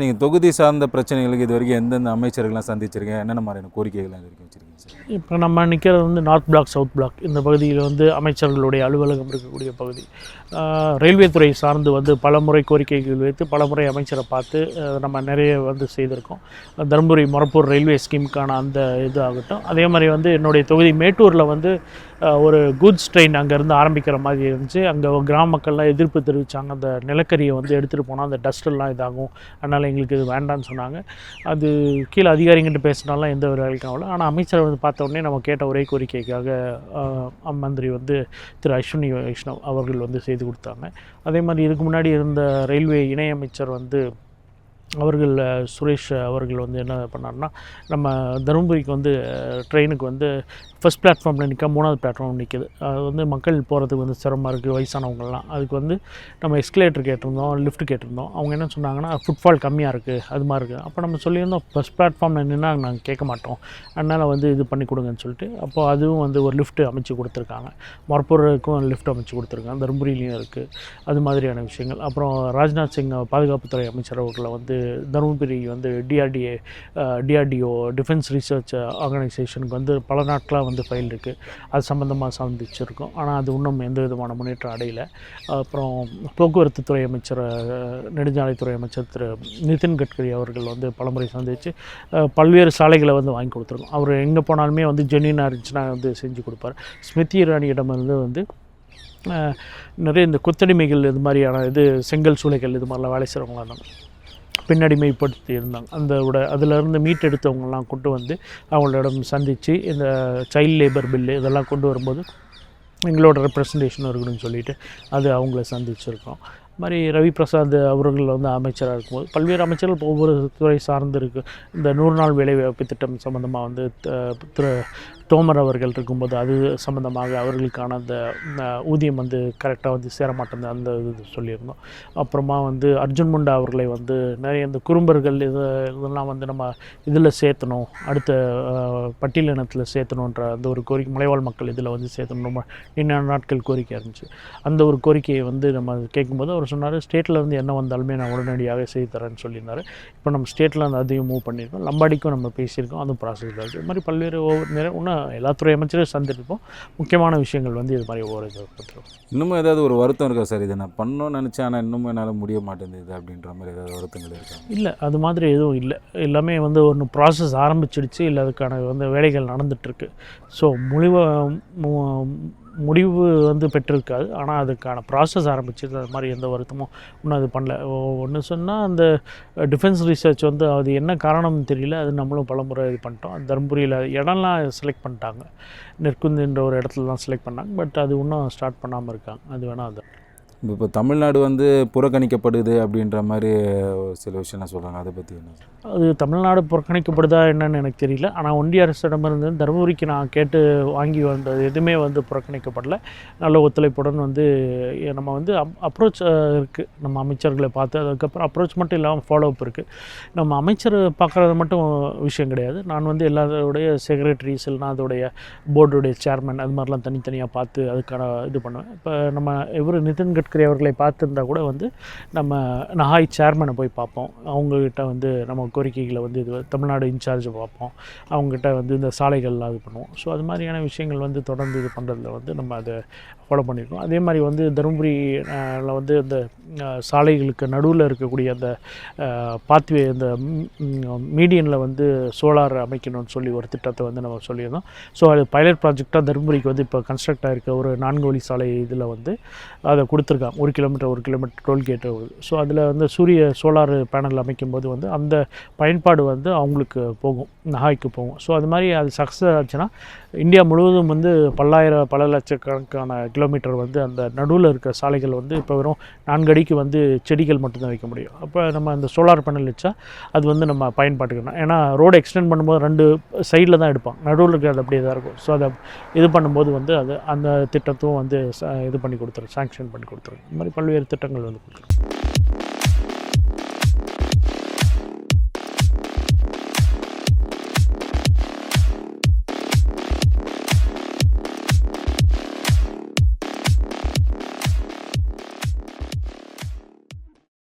நீங்கள் தொகுதி சார்ந்த பிரச்சனைகளுக்கு இது வரைக்கும் எந்தெந்த அமைச்சர்கள்லாம் சந்திச்சிருக்கீங்க? என்னென்ன மாதிரியான கோரிக்கைகள்லாம் இது வரைக்கும் வச்சிருக்கீங்க? இப்போ நம்ம நிற்கிறது வந்து நார்த் பிளாக் சவுத் பிளாக் இந்த பகுதியில் வந்து அமைச்சர்களுடைய அலுவலகம் இருக்கக்கூடிய பகுதி. ரயில்வே துறை சார்ந்து வந்து பல முறை கோரிக்கைகள் வைத்து பல முறை அமைச்சரை பார்த்து நம்ம நிறைய வந்து செய்திருக்கோம். தருமபுரி மொரப்பூர் ரயில்வே ஸ்கீமுக்கான அந்த இது ஆகட்டும். அதே மாதிரி வந்து என்னுடைய தொகுதி மேட்டூரில் வந்து ஒரு கூட்ஸ் ட்ரெயின் அங்கேருந்து ஆரம்பிக்கிற மாதிரி இருந்துச்சு. அங்கே கிராம மக்கள்லாம் எதிர்ப்பு தெரிவித்தாங்க அந்த நிலக்கரியை வந்து எடுத்துகிட்டு போனால் அந்த டஸ்ட்டெல்லாம் இதாகும். அதனால் எங்களுக்கு இது வேண்டாம்னு சொன்னாங்க. அது கீழே அதிகாரிங்கிட்ட பேசினாலாம் எந்த ஒரு வேலைக்கும் ஆகல. ஆனால் அமைச்சர் வந்து பார்த்த உடனே நம்ம கேட்ட ஒரே கோரிக்கைக்காக மந்திரி வந்து திரு அஸ்வினி வைஷ்ணவ் அவர்கள் வந்து செய்து கொடுத்தாங்க. அதே மாதிரி இதுக்கு முன்னாடி இருந்த ரயில்வே இணையமைச்சர் வந்து அவர்கள் சுரேஷ் அவர்கள் வந்து என்ன பண்ணாருன்னா நம்ம தருமபுரிக்கு வந்து ட்ரெயினுக்கு வந்து ஃபஸ்ட் பிளாட்ஃபார்மில் நிற்க மூணாவது பிளாட்ஃபார்ம் நிற்கிது அது வந்து மக்கள் போகிறதுக்கு வந்து சிரமமாக இருக்குது வயசானவங்கள்லாம். அதுக்கு வந்து நம்ம எஸ்கலேட்டர் கேட்டிருந்தோம் லிஃப்ட் கேட்டிருந்தோம். அவங்க என்ன சொன்னாங்கன்னா ஃபுட்ஃபால் கம்மியாக இருக்குது அது மாதிரி இருக்குது அப்போ நம்ம சொல்லியிருந்தோம் ஃபஸ்ட் பிளாட்ஃபார்மில் நின்னா நாங்கள் கேட்க மாட்டோம். அதனால் வந்து இது பண்ணி கொடுங்கன்னு சொல்லிட்டு. அப்போது அதுவும் வந்து ஒரு லிஃப்ட் அமைச்சு கொடுத்துருக்காங்க. மொரப்பூருக்கும் லிஃப்ட் அமைச்சு கொடுத்துருக்காங்க. தருமபுரியிலையும் இருக்குது அது மாதிரியான விஷயங்கள். அப்புறம் ராஜ்நாத் சிங் பாதுகாப்புத்துறை அமைச்சர் அவர்களை வந்து தருமபுரி வந்து டிஆர்டிஏ டிஆர்டிஓ டிஃபென்ஸ் ரிசர்ச் ஆர்கனைசேஷனுக்கு வந்து பல நாட்களாக வந்து ஃபைல் இருக்குது அது சம்மந்தமாக சந்திச்சிருக்கோம் ஆனால் அது இன்னும் எந்த விதமான முன்னேற்றம் அடையலை. அப்புறம் போக்குவரத்து துறை அமைச்சர் நெடுஞ்சாலைத்துறை அமைச்சர் திரு நிதின் கட்கரி அவர்கள் வந்து பலமுறை சந்தித்து பல்வேறு சாலைகளை வந்து வாங்கி கொடுத்துருக்கோம். அவர் எங்கே போனாலுமே வந்து ஜென்யூனாக இருந்துச்சுன்னா வந்து செஞ்சு கொடுப்பார். ஸ்மிருதி இராணியிடமிருந்து வந்து நிறைய இந்த கொத்தடிமைகள் இது மாதிரியான இது செங்கல் சூளைகள் இது மாதிரிலாம் வேலை செய்கிறவங்களாம் இருந்தாங்க பின்னடிமைப்படுத்தி இருந்தாங்க அந்த உட அதிலிருந்து மீட்டெடுத்தவங்கெல்லாம் கொண்டு வந்து அவங்களிடம் சந்தித்து இந்த சைல்ட் லேபர் பில்லு இதெல்லாம் கொண்டு வரும்போது எங்களோட ரெப்ரசன்டேஷன் இருக்கணும்னு சொல்லிட்டு அது அவங்கள சந்திச்சிருக்கோம். மாதிரி ரவி பிரசாத் அவர்கள் வந்து அமைச்சராக இருக்கும்போது பல்வேறு அமைச்சர்கள் ஒவ்வொரு துறை சார்ந்து இருக்குது இந்த நூறு நாள் வேலைவாய்ப்பு திட்டம் சம்மந்தமாக வந்து த- திரு தோமர் அவர்கள் இருக்கும்போது அது சம்மந்தமாக அவர்களுக்கான அந்த ஊதியம் வந்து கரெக்டாக வந்து சேர அந்த இது சொல்லியிருந்தோம். அப்புறமா வந்து அர்ஜுன் முண்டா அவர்களை வந்து நிறைய இந்த குறும்பர்கள் இது இதெல்லாம் வந்து நம்ம இதில் சேர்த்தணும் அடுத்த பட்டியலினத்தில் சேர்த்தணுன்ற அந்த ஒரு கோரிக்கை மலைவாழ் மக்கள் இதில் வந்து சேர்த்தணும் ரொம்ப நீண்ட நாட்கள் கோரிக்கை இருந்துச்சு. அந்த ஒரு கோரிக்கையை வந்து நம்ம கேட்கும்போது அவர் சொன்னார் ஸ்டேட்டில் வந்து என்ன வந்தாலுமே நான் உடனடியாக செய்து தரேன்னு சொல்லியிருந்தார். இப்போ நம்ம ஸ்டேட்டில் அந்த அதையும் மூவ் பண்ணியிருக்கோம். லம்பாடிக்கும் நம்ம பேசியிருக்கோம். அதுவும் ப்ராசஸ் இருக்குது இது மாதிரி பல்வேறு ஒவ்வொரு நிறைய இன்னும் எல்லா துறை அமைச்சரும் சந்திருப்போம் முக்கியமான விஷயங்கள் வந்து இது மாதிரி ஒவ்வொரு கொடுத்துருவோம் இன்னமும் ஏதாவது ஒரு வருத்தம் இருக்கா சார்? இதை நான் பண்ணணும்னு நினச்சேன் ஆனால் இன்னமும் என்னால் முடிய மாட்டேங்குது அப்படின்ற மாதிரி ஏதாவது வருத்தங்கள் இருக்கா? இல்லை அது மாதிரி எதுவும் இல்லை. எல்லாமே வந்து ஒன்று ப்ராசஸ் ஆரம்பிச்சிடுச்சு. இல்லை அதுக்கான வந்து வேலைகள் நடந்துகிட்ருக்கு ஸோ முடிவு மு- முடிவு வந்து பெற்றிருக்காது. ஆனால் அதுக்கான ப்ராசஸ் ஆரம்பிச்சது அது மாதிரி எந்த வருத்தமும் இன்னும் அது பண்ணல. ஒன்று சொன்னால் அந்த டிஃபென்ஸ் ரிசர்ச் வந்து அது என்ன காரணம்னு தெரியல. அது நம்மளும் பலமுறை இது பண்ணிட்டோம். தருமபுரியில் இடம்லாம் செலக்ட் பண்ணிட்டாங்க. நெற்குந்துன்ற ஒரு இடத்துல தான் செலக்ட் பண்ணாங்க. பட் அது இன்னும் ஸ்டார்ட் பண்ணாமல் இருக்காங்க. அது வேணால் அது இப்போ இப்போ தமிழ்நாடு வந்து புறக்கணிக்கப்படுது அப்படின்ற மாதிரி ஒரு சில விஷயம்லாம் சொல்கிறாங்க அதை பற்றி என்ன அது தமிழ்நாடு புறக்கணிக்கப்படுதா என்னன்னு எனக்கு தெரியல. ஆனால் ஒன்றிய அரசிடமிருந்து தருமபுரிக்கு நான் கேட்டு வாங்கி வந்தது எதுவுமே வந்து புறக்கணிக்கப்படலை. நல்ல ஒத்துழைப்புடன் வந்து நம்ம வந்து அப்ரோச் இருக்குது நம்ம அமைச்சர்களை பார்த்து அதுக்கப்புறம் அப்ரோச் மட்டும் இல்லாமல் ஃபாலோ அப் இருக்குது நம்ம அமைச்சர் பார்க்குறது மட்டும் விஷயம் கிடையாது. நான் வந்து எல்லாருடைய செக்ரட்டரிஸ் இல்லைனா அதோடைய போர்டுடைய சேர்மன் அது மாதிரிலாம் தனித்தனியாக பார்த்து அதுக்கான இது பண்ணுவேன். இப்போ நம்ம இவர் நிதின் கட்கரி அவர்களை பார்த்துருந்தா கூட வந்து நம்ம நஹாய் சேர்மனை போய் பார்ப்போம். அவங்கக்கிட்ட வந்து நம்ம கோரிக்கைகளை வந்து இது தமிழ்நாடு இன்சார்ஜை பார்ப்போம். அவங்ககிட்ட வந்து இந்த சாலைகள்லாம் இது பண்ணுவோம். ஸோ அது மாதிரியான விஷயங்கள் வந்து தொடர்ந்து இது பண்ணுறதுல வந்து நம்ம அதை ஃபாலோ பண்ணியிருக்கோம். அதே மாதிரி வந்து தருமபுரியில் வந்து அந்த சாலைகளுக்கு நடுவில் இருக்கக்கூடிய அந்த பாத்வே அந்த மீடியனில் வந்து சோலார் அமைக்கணும்னு சொல்லி ஒரு திட்டத்தை வந்து நம்ம சொல்லியிருந்தோம். ஸோ அது பைலட் ப்ராஜெக்டாக தருமபுரிக்கு வந்து இப்போ கன்ஸ்ட்ரக்ட் ஆகிருக்க ஒரு நான்கு வழி சாலை இதில் வந்து அதை கொடுத்துருக்காங்க. ஒரு கிலோமீட்டர் ஒரு கிலோமீட்டர் டோல்கேட்டு ஸோ அதில் வந்து சூரிய சோலார் பேனல் அமைக்கும்போது வந்து அந்த பயன்பாடு வந்து அவங்களுக்கு போகும். நகாய்க்கு போகும். ஸோ அது மாதிரி அது சக்ஸஸ் ஆச்சுன்னா இந்தியா முழுவதும் வந்து பல்லாயிரம் பல லட்சக்கணக்கான கிலோமீட்டர் வந்து அந்த நடுவில் இருக்கிற சாலைகள் வந்து இப்போ வெறும் நான்கு அடிக்கு வந்து செடிகள் மட்டும்தான் வைக்க முடியும். அப்போ நம்ம அந்த சோலார் பேனல் வச்சா அது வந்து நம்ம பயன்பாட்டுக்கணும் ஏன்னா ரோடு எக்ஸ்டெண்ட் பண்ணும்போது ரெண்டு சைடில் தான் எடுப்பாங்க நடுவில் இருக்கிறது அப்படியே தான் இருக்கும். ஸோ அதை இது பண்ணும்போது வந்து அது அந்த திட்டத்தும் வந்து ச- இது பண்ணி கொடுத்துரும் சாங்ஷன் பண்ணி கொடுத்துரும் இந்த மாதிரி பல்வேறு திட்டங்கள் வந்து கொடுத்துரும்